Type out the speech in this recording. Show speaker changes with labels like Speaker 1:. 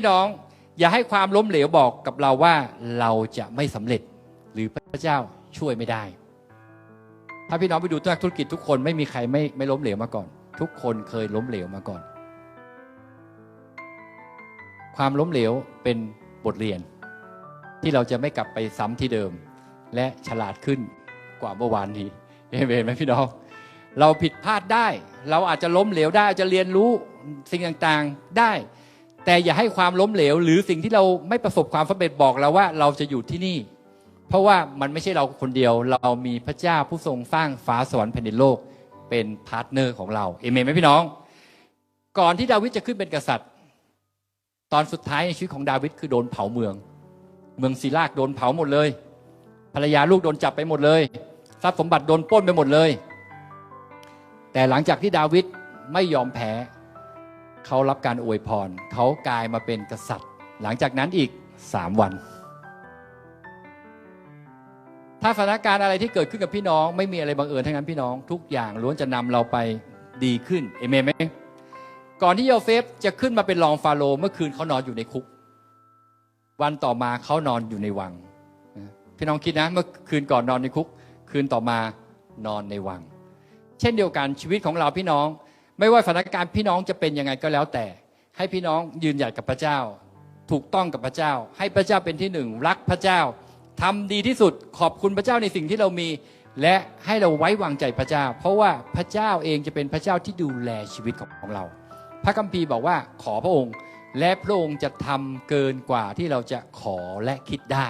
Speaker 1: ี่น้องอย่าให้ความล้มเหลวบอกกับเราว่าเราจะไม่สำเร็จ หรือพระเจ้าช่วยไม่ได้ ถ้าพี่น้องไปดูนักธุรกิจทุกคนไม่มีใครไม่ไม่ล้มเหลวมาก่อน ทุกคนเคยล้มเหลวมาก่อน ความล้มเหลวเป็นบทเรียน ที่เราจะไม่กลับไปซ้ำที่เดิม และฉลาดขึ้นกว่าเมื่อวานนี้เห็นไหมพี่น้องเราผิดพลาดได้ เราอาจจะล้มเหลวได้อาจจะเรียนรู้สิ่งต่างๆได้ แต่อย่าให้ความล้มเหลว หรือสิ่งที่เราไม่ประสบความสำเร็จบอกเราว่าเราจะอยู่ที่นี่ เพราะว่ามันไม่ใช่เราคนเดียว เรามีพระเจ้าผู้ทรงสร้างฟ้าสวรรค์แผ่นดินโลก เป็นพาร์ทเนอร์ของเราเอเมนไหมพี่น้อง ก่อนที่ดาวิดจะขึ้นเป็นกษัตริย์ ตอนสุดท้ายในชีวิตของดาวิดคือโดนเผาเมือง เมืองซีลากโดนเผาหมดเลย ภรรยาลูกโดนจับไปหมดเลยทรัพย์สมบัติโดนปล้นไปหมดเลย แต่หลังจากที่ดาวิดไม่ยอมแพ้ เขารับการอวยพร เขากลายมาเป็นกษัตริย์ หลังจากนั้นอีกสามวัน ถ้าสถานการณ์อะไรที่เกิดขึ้นกับพี่น้อง ไม่มีอะไรบังเอิญทั้งนั้นพี่น้อง ทุกอย่างล้วนจะนำเราไปดีขึ้นเอเมนไหมก่อนที่โยเซฟจะขึ้นมาเป็นรองฟาโรห์เมื่อคืนเขานอนอยู่ในคุก วันต่อมาเขานอนอยู่ในวัง พี่น้องคิดนะ เมื่อคืนก่อนนอนในคุก คืนต่อมานอนในวัง เช่นเดียวกันชีวิตของเราพี่น้อง ไม่ว่าสถานการณ์พี่น้องจะเป็นยังไงก็แล้วแต่ ให้พี่น้องยืนหยัดกับพระเจ้า ถูกต้องกับพระเจ้า ให้พระเจ้าเป็นที่หนึ่งรักพระเจ้าทำดีที่สุดขอบคุณพระเจ้าในสิ่งที่เรามี และให้เราไว้วางใจพระเจ้า เพราะว่าพระเจ้าเองจะเป็นพระเจ้าที่ดูแลชีวิตของเรา พระคัมภีร์บอกว่าขอพระองค์ และพระองค์จะทำเกินกว่าที่เราจะขอและคิดได้